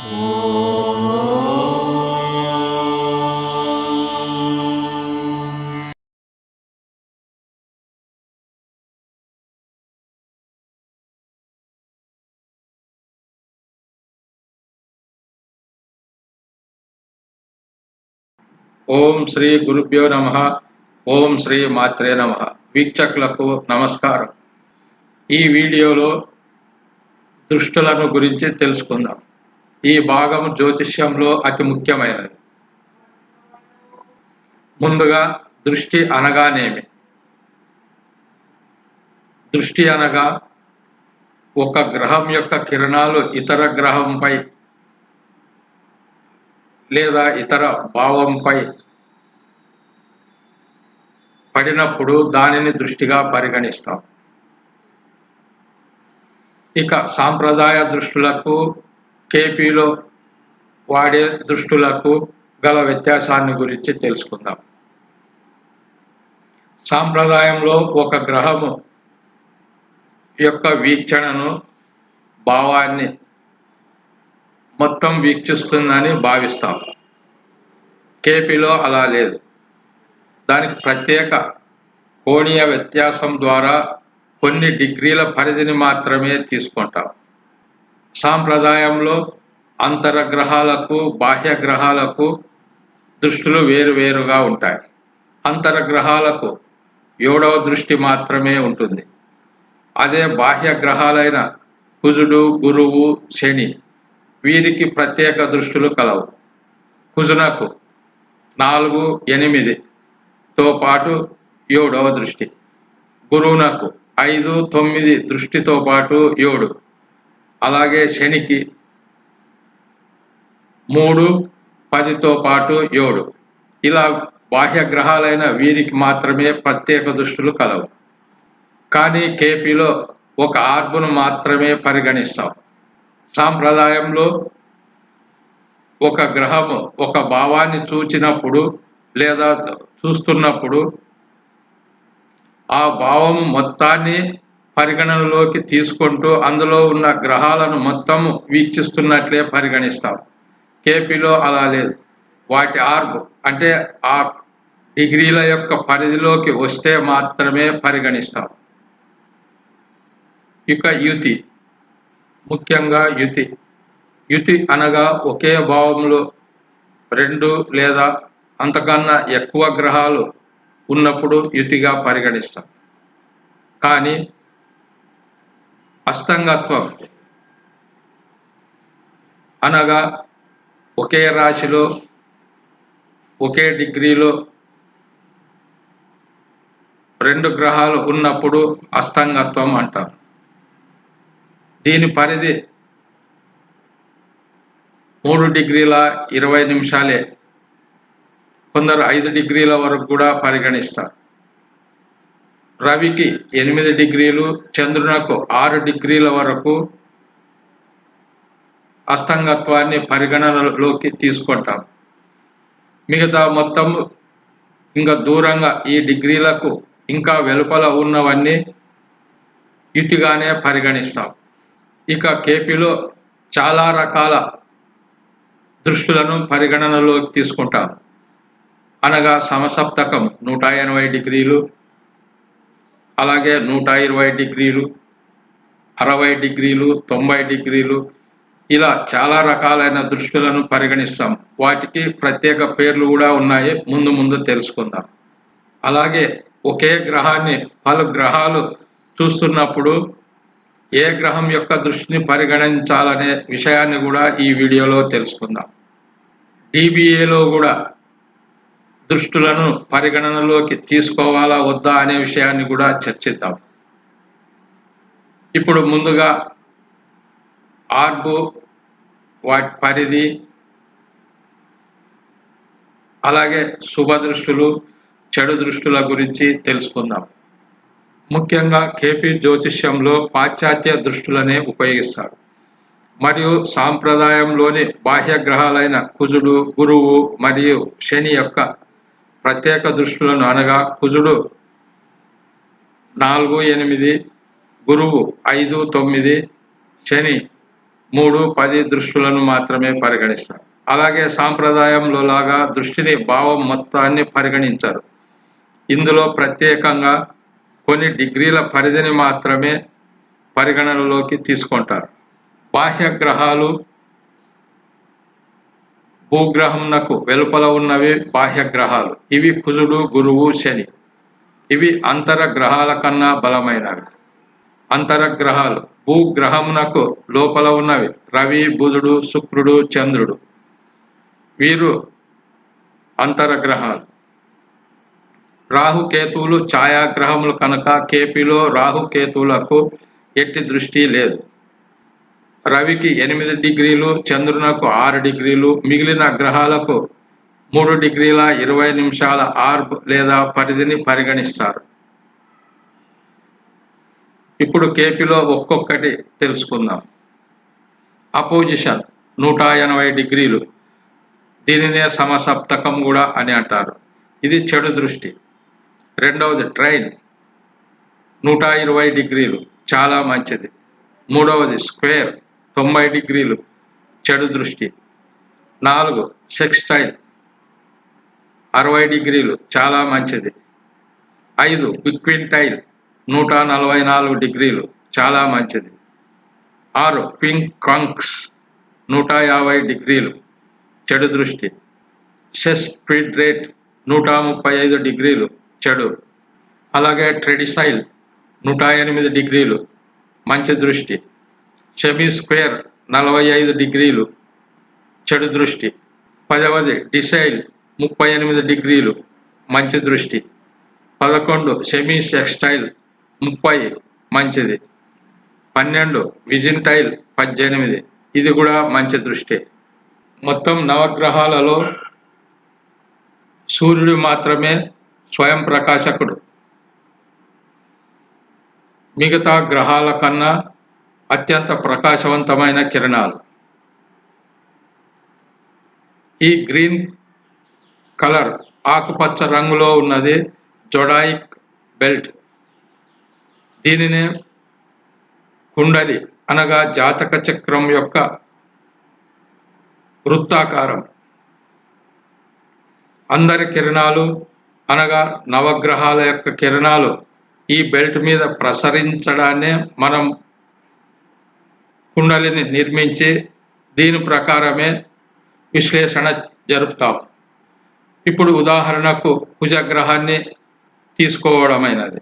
ఓం శ్రీ గురుభ్యో నమ. ఓం శ్రీ మాత్రే నమ. వీక్షకులకు నమస్కారం. ఈ వీడియోలో దృష్టులను గురించి తెలుసుకుందాం. ఈ భాగం జ్యోతిష్యంలో అతి ముఖ్యమైనది. ముందుగా దృష్టి అనగానేమి? దృష్టి అనగా ఒక గ్రహం యొక్క కిరణాలు ఇతర గ్రహంపై లేదా ఇతర భావంపై పడినప్పుడు దానిని దృష్టిగా పరిగణిస్తాం. ఇక సాంప్రదాయ దృష్టులకు కేపీలో వాడే దుష్టులకు గల వ్యత్యాసాన్ని గురించి తెలుసుకుందాం. సాంప్రదాయంలో ఒక గ్రహము యొక్క వీక్షణను భావాన్ని మొత్తం వీక్షిస్తుందని భావిస్తాం. కేపీలో అలా లేదు. దానికి ప్రత్యేక కోణీయ వ్యత్యాసం ద్వారా కొన్ని డిగ్రీల పరిధిని మాత్రమే తీసుకుంటాం. సాంప్రదాయంలో అంతరగ్రహాలకు బాహ్య గ్రహాలకు దృష్టులు వేరువేరుగా ఉంటాయి. అంతరగ్రహాలకు ఏడవ దృష్టి మాత్రమే ఉంటుంది. అదే బాహ్య గ్రహాలైన కుజుడు గురువు శని వీరికి ప్రత్యేక దృష్టులు కలవు. కుజునకు నాలుగు ఎనిమిదితో పాటు ఏడవ దృష్టి. గురువునకు ఐదు తొమ్మిది దృష్టితో పాటు ఏడు. అలాగే శనికి మూడు పదితో పాటు ఏడు. ఇలా బాహ్య గ్రహాలైన వీరికి మాత్రమే ప్రత్యేక దృష్టులు కలవు. కానీ కేపీలో ఒక ఆర్బును మాత్రమే పరిగణిస్తాం. సాంప్రదాయంలో ఒక గ్రహము ఒక భావాన్ని చూచినప్పుడు లేదా చూస్తున్నప్పుడు ఆ భావం మొత్తాన్ని పరిగణనలోకి తీసుకుంటూ అందులో ఉన్న గ్రహాలను మొత్తం వీక్షిస్తున్నట్లే పరిగణిస్తాం. కేపీలో అలా లేదు. వాటి ఆర్బ్ అంటే ఆ డిగ్రీల యొక్క పరిధిలోకి వస్తే మాత్రమే పరిగణిస్తాం. ఇక యుతి. ముఖ్యంగా యుతి. యుతి అనగా ఒకే భావంలో రెండు లేదా అంతకన్నా ఎక్కువ గ్రహాలు ఉన్నప్పుడు యుతిగా పరిగణిస్తాం. కానీ అస్తంగత్వం అనగా ఒకే రాశిలో ఒకే డిగ్రీలో రెండు గ్రహాలు ఉన్నప్పుడు అస్తంగత్వం అంటారు. దీని పరిధి మూడు డిగ్రీల ఇరవై నిమిషాలే. కొందరు ఐదు డిగ్రీల వరకు కూడా పరిగణిస్తారు. రవికి ఎనిమిది డిగ్రీలు చంద్రునకు ఆరు డిగ్రీల వరకు అస్తంగత్వాన్ని పరిగణనలోకి తీసుకుంటాం. మిగతా మొత్తం ఇంకా దూరంగా ఈ డిగ్రీలకు ఇంకా వెలుపల ఉన్నవన్నీ ఇటుగానే పరిగణిస్తాం. ఇక కేపీలో చాలా రకాల దృష్టులను పరిగణనలోకి తీసుకుంటాం. అనగా సమసప్తకం నూట ఎనభై డిగ్రీలు అలాగే నూట ఇరవై డిగ్రీలు అరవై డిగ్రీలు తొంభై డిగ్రీలు ఇలా చాలా రకాలైన దృష్టులను పరిగణిస్తాం. వాటికి ప్రత్యేక పేర్లు కూడా ఉన్నాయి. ముందు ముందు తెలుసుకుందాం. అలాగే ఒకే గ్రహాన్ని పలు గ్రహాలు చూస్తున్నప్పుడు ఏ గ్రహం యొక్క దృష్టిని పరిగణించాలనే విషయాన్ని కూడా ఈ వీడియోలో తెలుసుకుందాం. డిబిఏలో కూడా దృష్టులను పరిగణనలోకి తీసుకోవాలా వద్దా అనే విషయాన్ని కూడా చర్చిద్దాం. ఇప్పుడు ముందుగా ఆర్బు వాటి పరిధి అలాగే శుభ దృష్టులు చెడు దృష్టుల గురించి తెలుసుకుందాం. ముఖ్యంగా కేపీ జ్యోతిష్యంలో పాశ్చాత్య దృష్టులనే ఉపయోగిస్తారు. మరియు సాంప్రదాయంలోని బాహ్య గ్రహాలైన కుజుడు గురువు మరియు శని యొక్క ప్రత్యేక దృష్టులను అనగా కుజుడు నాలుగు ఎనిమిది గురువు ఐదు తొమ్మిది శని మూడు పది దృష్టులను మాత్రమే పరిగణిస్తారు. అలాగే సాంప్రదాయంలో లాగా దృష్టిని భావం మొత్తాన్ని పరిగణించరు. ఇందులో ప్రత్యేకంగా కొన్ని డిగ్రీల పరిధిని మాత్రమే పరిగణనలోకి తీసుకుంటారు. బాహ్య గ్రహాలు భూగ్రహంనకు వెలుపల ఉన్నవి బాహ్య గ్రహాలు ఇవి కుజుడు గురువు శని. ఇవి అంతర గ్రహాల కన్నా బలమైనవి. అంతర గ్రహాలు. భూగ్రహమునకు లోపల ఉన్నవి రవి బుధుడు శుక్రుడు చంద్రుడు. వీరు అంతర గ్రహాలు. రాహుకేతువులు ఛాయాగ్రహములు కనుక కేపీలో రాహుకేతువులకు ఎట్టి దృష్టి లేదు. రవికి ఎనిమిది డిగ్రీలు చంద్రునకు ఆరు డిగ్రీలు మిగిలిన గ్రహాలకు మూడు డిగ్రీల ఇరవై నిమిషాల ఆర్బ్ లేదా పరిధిని పరిగణిస్తారు. ఇప్పుడు కేపీలో ఒక్కొక్కటి తెలుసుకుందాం. అపోజిషన్ నూట ఎనభై డిగ్రీలు. దీనినే సమసప్తకం కూడా అని అంటారు. ఇది చెడు దృష్టి. రెండవది ట్రైన్ నూట ఇరవై డిగ్రీలు. చాలా మంచిది. మూడవది స్క్వేర్ తొంభై డిగ్రీలు చెడు దృష్టి. నాలుగు సెక్స్టైల్ అరవై డిగ్రీలు చాలా మంచిది. ఐదు బిక్వింటైల్ నూట నలభై నాలుగు డిగ్రీలు చాలా మంచిది. ఆరు పింక్ కంక్స్ నూట యాభై డిగ్రీలు చెడు దృష్టి. సెస్ స్పీడ్ రేట్ నూట ముప్పై ఐదు డిగ్రీలు చెడు. అలాగే ట్రెడిసైల్ నూట ఎనిమిది డిగ్రీలు మంచి దృష్టి. సెమీ స్క్వేర్ నలభై ఐదు డిగ్రీలు. చెడు దృష్టి. పదవది డిసైల్ ముప్పై ఎనిమిది డిగ్రీలు. మంచి దృష్టి. పదకొండు సెమీ సెక్స్టైల్ ముప్పై మంచిది. పన్నెండు విజింటైల్ పద్దెనిమిది. ఇది కూడా మంచి దృష్టి. మొత్తం నవగ్రహాలలో సూర్యుడు మాత్రమే స్వయం ప్రకాశకుడు. మిగతా గ్రహాల కన్నా అత్యంత ప్రకాశవంతమైన కిరణాలు. ఈ గ్రీన్ కలర్ ఆకుపచ్చ రంగులో ఉన్నది జొడాయిక్ బెల్ట్. దీనినే కుండలి అనగా జాతక చక్రం యొక్క వృత్తాకారం. అందరి కిరణాలు అనగా నవగ్రహాల యొక్క కిరణాలు ఈ బెల్ట్ మీద ప్రసరించడాన్నే మనం కుండలిని నిర్మించి దీని ప్రకారమే విశ్లేషణ జరుపుతాం. ఇప్పుడు ఉదాహరణకు కుజగ్రహాన్ని తీసుకోవడమైనది.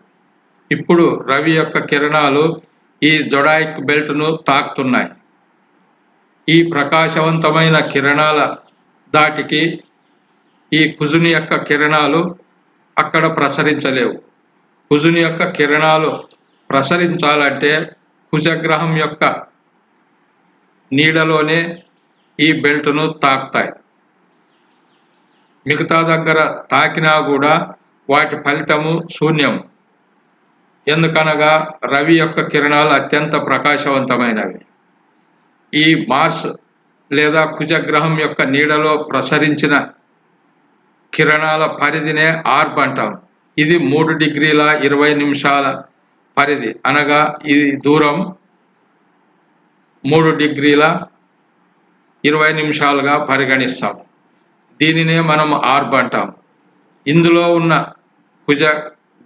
ఇప్పుడు రవి యొక్క కిరణాలు ఈ జొడాయిక్ బెల్ట్ను తాకుతున్నాయి. ఈ ప్రకాశవంతమైన కిరణాల దాటికి ఈ కుజుని యొక్క కిరణాలు అక్కడ ప్రసరించలేవు. కుజుని యొక్క కిరణాలు ప్రసరించాలంటే కుజగ్రహం యొక్క నీడలోనే ఈ బెల్ట్ను తాకుతాయి. మిగతా దగ్గర తాకినా కూడా వాటి ఫలితము శూన్యం ఎందుకనగా రవి యొక్క కిరణాలు అత్యంత ప్రకాశవంతమైనవి. ఈ మార్స్ లేదా కుజగ్రహం యొక్క నీడలో ప్రసరించిన కిరణాల పరిధినే ఆర్బ్ అంటాం. ఇది మూడు డిగ్రీల ఇరవై నిమిషాల పరిధి. అనగా ఇది దూరం మూడు డిగ్రీల ఇరవై నిమిషాలుగా పరిగణిస్తాం. దీనినే మనం ఆర్బ్ అంటాం. ఇందులో ఉన్న కుజ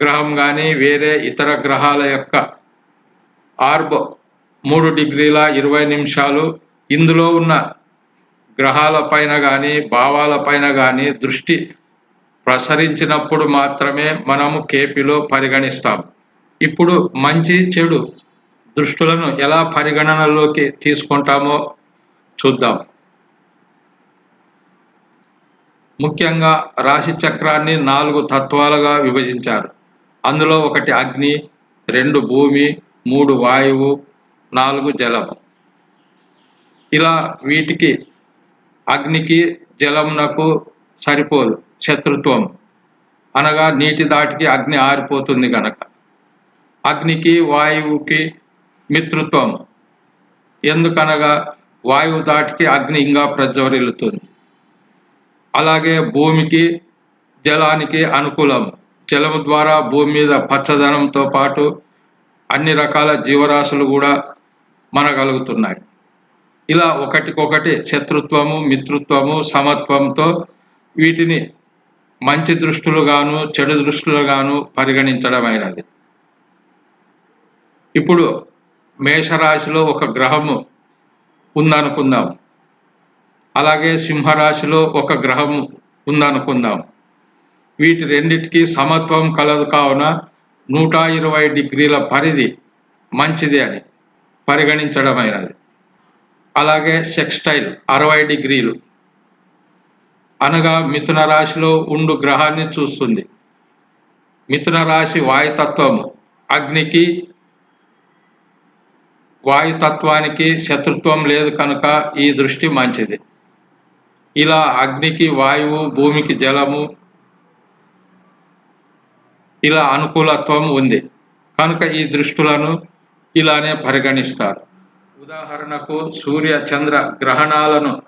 గ్రహం కానీ వేరే ఇతర గ్రహాల యొక్క ఆర్బ్ మూడు డిగ్రీల ఇరవై నిమిషాలు ఇందులో ఉన్న గ్రహాలపైన కానీ భావాలపైన కానీ దృష్టి ప్రసరించినప్పుడు మాత్రమే మనము కేపీలో పరిగణిస్తాం. ఇప్పుడు మంచి చెడు దృష్టులను ఎలా పరిగణనలోకి తీసుకుంటామో చూద్దాం. ముఖ్యంగా రాశి చక్రాన్ని నాలుగు తత్వాలుగా విభజించారు. అందులో ఒకటి అగ్ని రెండు భూమి మూడు వాయువు నాలుగు జలం. ఇలా వీటికి అగ్నికి జలమునకు సరిపోదు శత్రుత్వం. అనగా నీటి దాటికి అగ్ని ఆరిపోతుంది గనక. అగ్నికి వాయువుకి మిత్రుత్వం. ఎందుకనగా వాయువు దాటికి అగ్ని ఇంకా ప్రజ్వరిల్లుతుంది. అలాగే భూమికి జలానికి అనుకూలం. జలము ద్వారా భూమి మీద పచ్చదనంతో పాటు అన్ని రకాల జీవరాశులు కూడా మనగలుగుతున్నాయి. ఇలా ఒకటికొకటి శత్రుత్వము మిత్రుత్వము సమత్వంతో వీటిని మంచి దృష్టిలుగాను చెడు దృష్టిలుగాను పరిగణించడమైనది. ఇప్పుడు మేషరాశిలో ఒక గ్రహము ఉందనుకుందాం. అలాగే సింహరాశిలో ఒక గ్రహం ఉందనుకుందాం. వీటి రెండిటికి సమత్వం కలదు కావున నూట ఇరవై డిగ్రీల పరిధి మంచిది అని పరిగణించడమైనది. అలాగే సెక్స్టైల్ అరవై డిగ్రీలు. అనగా మిథున రాశిలో ఉండు గ్రహాన్ని చూస్తుంది. మిథున రాశి వాయుతత్వము. అగ్నికి వాయుతత్వానికి శత్రుత్వం లేదు కనుక ఈ దృష్టి మంచిది. ఇలా అగ్నికి వాయువు భూమికి జలము ఇలా అనుకూలత్వం ఉంది. కనుక ఈ దృష్టులను ఇలానే పరిగణిస్తారు. ఉదాహరణకు సూర్య చంద్ర గ్రహణాలను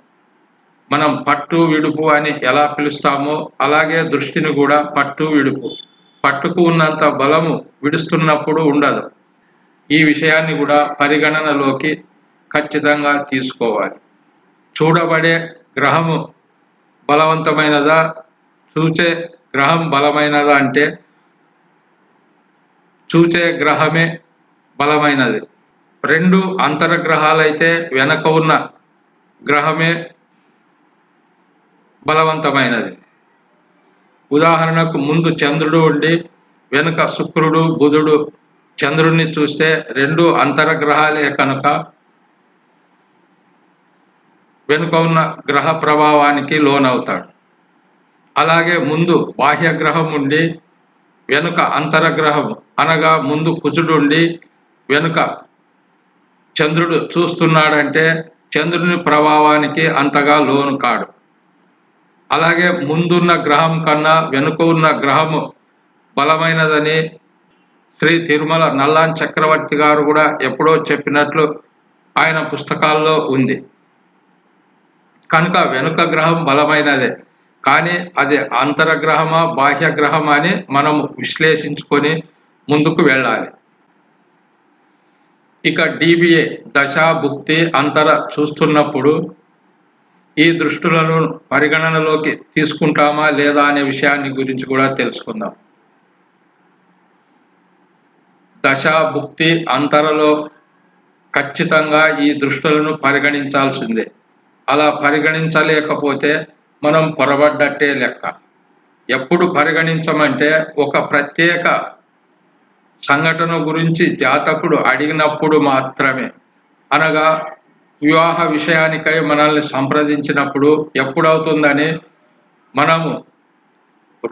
మనం పట్టు విడుపు అని ఎలా పిలుస్తామో అలాగే దృష్టిని కూడా పట్టు విడుపు. పట్టుకు ఉన్నంత బలము విడుస్తున్నప్పుడు ఉండదు. ఈ విషయాన్ని కూడా పరిగణనలోకి ఖచ్చితంగా తీసుకోవాలి. చూడబడే గ్రహము బలవంతమైనదా? చూచే గ్రహం బలమైనదా అంటే చూచే గ్రహమే బలమైనది. రెండు అంతరగ్రహాలైతే వెనక ఉన్న గ్రహమే బలవంతమైనది. ఉదాహరణకు ముందు చంద్రుడు ఉండి వెనుక శుక్రుడు బుధుడు చంద్రుడిని చూస్తే రెండు అంతరగ్రహాలే కనుక వెనుక ఉన్న గ్రహ ప్రభావానికి లోనవుతాడు. అలాగే ముందు బాహ్య గ్రహం ఉండి వెనుక అంతరగ్రహం అనగా ముందు కుజుడుండి వెనుక చంద్రుడు చూస్తున్నాడంటే చంద్రుని ప్రభావానికి అంతగా లోను కాడు. అలాగే ముందున్న గ్రహం కన్నా వెనుక ఉన్న గ్రహము బలమైనదని శ్రీ తిరుమల నల్లాన్ చక్రవర్తి గారు కూడా ఎప్పుడో చెప్పినట్లు ఆయన పుస్తకాల్లో ఉంది. కనుక వెనుక గ్రహం బలమైనదే. కానీ అది అంతరగ్రహమా బాహ్య గ్రహమా అని మనము విశ్లేషించుకొని ముందుకు వెళ్ళాలి. ఇక డిబిఏ దశ భుక్తి అంతర చూస్తున్నప్పుడు ఈ దృష్టులను పరిగణనలోకి తీసుకుంటామా లేదా అనే విషయాన్ని గురించి కూడా తెలుసుకుందాం. దశ భుక్తి అంతరలో ఖచ్చితంగా ఈ దృష్టులను పరిగణించాల్సిందే. అలా పరిగణించలేకపోతే మనం పొరబడ్డట్టే లెక్క. ఎప్పుడు పరిగణించమంటే ఒక ప్రత్యేక సంఘటన గురించి జాతకుడు అడిగినప్పుడు మాత్రమే. అనగా వివాహ విషయానికై మనల్ని సంప్రదించినప్పుడు ఎప్పుడవుతుందని మనము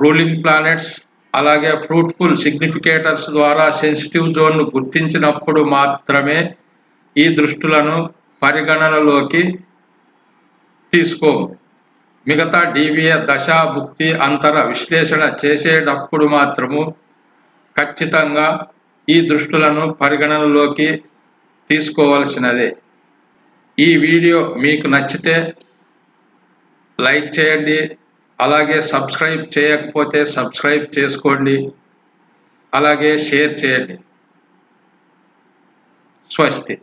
రూలింగ్ ప్లానెట్స్ అలాగే ఫ్రూట్ఫుల్ సిగ్నిఫికేటర్స్ ద్వారా సెన్సిటివ్ జోన్ను గుర్తించినప్పుడు మాత్రమే ఈ దృష్టులను పరిగణనలోకి తీసుకోము మిగతా డివిఏ దశాభుక్తి అంతర విశ్లేషణ చేసేటప్పుడు మాత్రము ఖచ్చితంగా ఈ దృష్టులను పరిగణనలోకి తీసుకోవలసినదే. ఈ వీడియో మీకు నచ్చితే లైక్ చేయండి అలాగే సబ్స్క్రైబ్ చేయకపోతే సబ్స్క్రైబ్ చేసుకోండి. అలాగే షేర్ చేయండి. స్వస్తి.